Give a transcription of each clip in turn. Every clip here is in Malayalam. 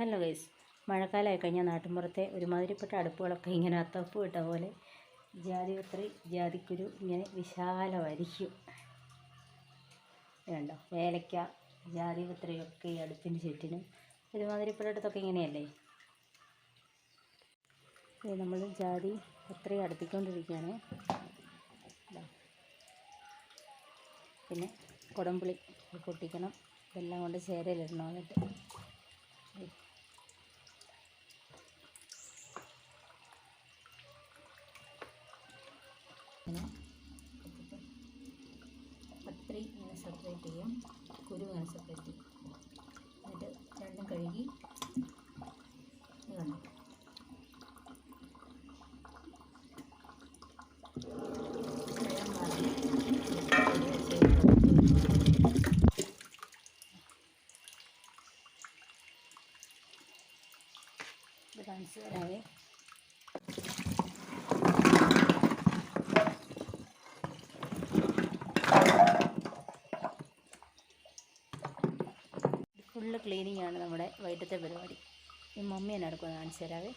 Hello guys. മഴക്കാലമായി കഴിഞ്ഞാൽ നാട്ടിൻപുറത്തെ ഒരുമാതിരിപ്പെട്ട അടുപ്പുകളൊക്കെ ഇങ്ങനെ അത്തപ്പ് ഇട്ട പോലെ ജാതിപത്രി ജാതിക്കുരു ഇങ്ങനെ വിശാലമായിരിക്കും. വേണ്ടോ ഏലക്ക ജാതിപത്രിയൊക്കെ ഈ അടുപ്പിന് ചുറ്റിനും ഒരുമാതിരിപ്പെട്ടടുത്തൊക്കെ ഇങ്ങനെയല്ലേ? നമ്മൾ ജാതി പത്രി അടുപ്പിക്കൊണ്ടിരിക്കുകയാണ്. പിന്നെ കുടംപുളി പൊട്ടിക്കണം. ഇതെല്ലാം കൊണ്ട് ചേരയിലിടണം എന്നിട്ട്. ഇങ്ങനെ പത്രി ഇങ്ങനെ സെപ്പറേറ്റ് ചെയ്യും. കുരു ഇങ്ങനെ സെപ്പറേറ്റ് ചെയ്യും. എന്നിട്ട് രണ്ടും കഴുകി കണ്ടോ ഇത് കാണിച്ചു തരാവേ ക്ലീനിങ് ആണ് നമ്മുടെ വൈകിട്ടത്തെ പരിപാടി. ഈ മമ്മി എന്നെ അടുക്കുന്നത് കാണിച്ചു തരാവേ.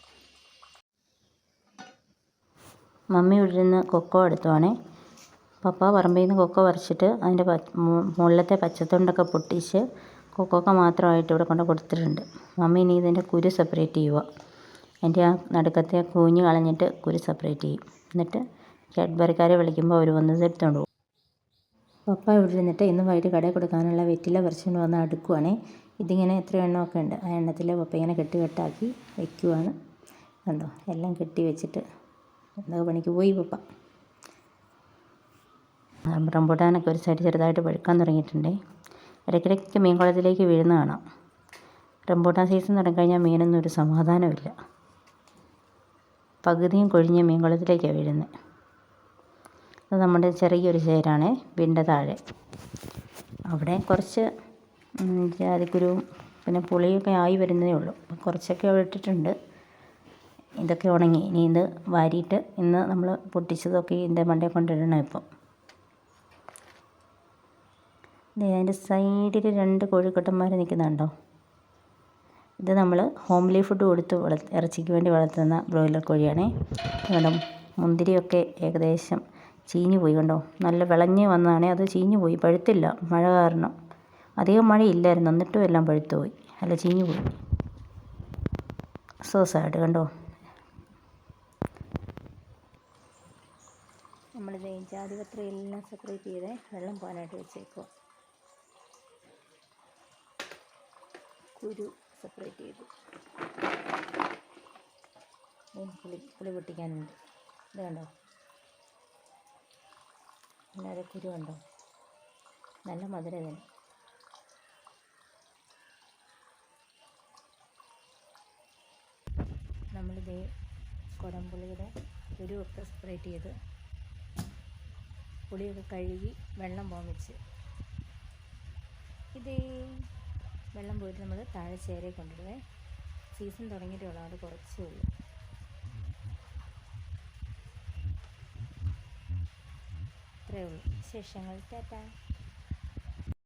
മമ്മി ഇവിടെ നിന്ന് കൊക്കോ എടുത്തുവാണേ. പപ്പ പറമ്പിൽ നിന്ന് കൊക്കോ പറിച്ചിട്ട് അതിന്റെ മുകളിലത്തെ പച്ചത്തൊണ്ടൊക്കെ പൊട്ടിച്ച് കൊക്കോക്ക മാത്രമായിട്ട് ഇവിടെ കൊണ്ട് കൊടുത്തിട്ടുണ്ട്. മമ്മി ഇനി ഇതിന്റെ കുരു സെപ്പറേറ്റ് ചെയ്യുക എന്റെ ആ നടുക്കത്തെ കൂഞ്ഞ് കളഞ്ഞിട്ട് കുരു സെപ്പറേറ്റ് ചെയ്യും. എന്നിട്ട് കാഡ്ബറിക്കാരെ വിളിക്കുമ്പോൾ അവർ വന്ന് എടുത്തുകൊണ്ട് പോകും. പപ്പ ഇവിടെ നിന്നിട്ട് ഇന്ന് വൈകിട്ട് കടയിൽ കൊടുക്കാനുള്ള വെറ്റില പറിച്ചുകൊണ്ട് വന്ന് അടുക്കുവാണേ. ഇതിങ്ങനെ എത്ര എണ്ണമൊക്കെ ഉണ്ട്? ആ എണ്ണത്തിൽ പപ്പ ഇങ്ങനെ കെട്ടി കെട്ടാക്കി വയ്ക്കുവാണ് കണ്ടോ? എല്ലാം കെട്ടി വെച്ചിട്ട് എന്തോ പണിക്ക് പോയി പപ്പ. റംബൂട്ടാനൊക്കെ ഒരു സൈഡ് ചെറുതായിട്ട് പഴുക്കാൻ തുടങ്ങിയിട്ടുണ്ടേ. ഇടയ്ക്കിടയ്ക്ക് മീൻകുളത്തിലേക്ക് വീഴുന്ന കാണാം. റംബൂട്ടാൻ സീസൺ തുടങ്ങിക്കഴിഞ്ഞാൽ മീനൊന്നും ഒരു സമാധാനമില്ല പകുതിയും കൊഴിഞ്ഞ് മീൻകുളത്തിലേക്കാണ് വീഴുന്നത് അത് നമ്മുടെ ചെറിയൊരു ചേരാണ് വീടിന്റെ താഴെ. അവിടെ കുറച്ച് ജാതിക്കുരുവും പിന്നെ പുളിയൊക്കെ ആയി വരുന്നതേ ഉള്ളൂ. കുറച്ചൊക്കെ ഇട്ടിട്ടുണ്ട്. ഇതൊക്കെ ഉണങ്ങി. ഇനി ഇത് വാരിയിട്ട് ഇന്ന് നമ്മൾ പൊട്ടിച്ചതൊക്കെ ഇതിന്റെ മണ്ടയിൽ കൊണ്ടിടണം ഇപ്പം. അതിന്റെ സൈഡിൽ രണ്ട് കോഴിക്കട്ടന്മാർ നിൽക്കുന്നുണ്ടോ ഇത് നമ്മൾ ഹോംലി ഫുഡ് കൊടുത്ത് വള ഇറച്ചിക്ക് വേണ്ടി വളർത്തുന്ന ബ്രോയിലർ കോഴിയാണേ. കണ്ടോ മുന്തിരിയൊക്കെ ഏകദേശം ചീഞ്ഞു പോയി കണ്ടോ? നല്ല വിളഞ്ഞ് വന്നതാണേ. അത് ചീഞ്ഞു പോയി. പഴുത്തില്ല. മഴ കാരണം. അധികം മഴയില്ലായിരുന്നു. എന്നിട്ടും എല്ലാം പഴുത്തു പോയി അല്ല ചീഞ്ഞു പോയി സോ സാഡ് കണ്ടോ? നമ്മളിത് ജാതിപത്രി എല്ലാം സെപ്പറേറ്റ് ചെയ്ത് വെള്ളം പോകാനായിട്ട് വെച്ചേക്കുക കുരു സെപ്പറേറ്റ് ചെയ്തു. പുളി പുളി പൊട്ടിക്കാനുണ്ട്. ഇത് കണ്ടോ? അല്ലാതെ കുരു കണ്ടോ? നല്ല മധുരം ഇതിന് നമ്മളിതേ കുടംപുളിയുടെ കുരുവൊക്കെ സ്പ്രേറ്റ് ചെയ്ത് പുളിയൊക്കെ കഴുകി വെള്ളം പോമിച്ച് ഇതേ വെള്ളം പോയിട്ട് നമ്മൾ താഴെ ചേരെ കൊണ്ടിടുവേ സീസൺ തുടങ്ങിയിട്ടേ ഉള്ളൂ അത് കുറച്ചേ ഉള്ളൂ. ഇത്രയേ ഉള്ളൂ വിശേഷങ്ങൾ. ടാറ്റാ.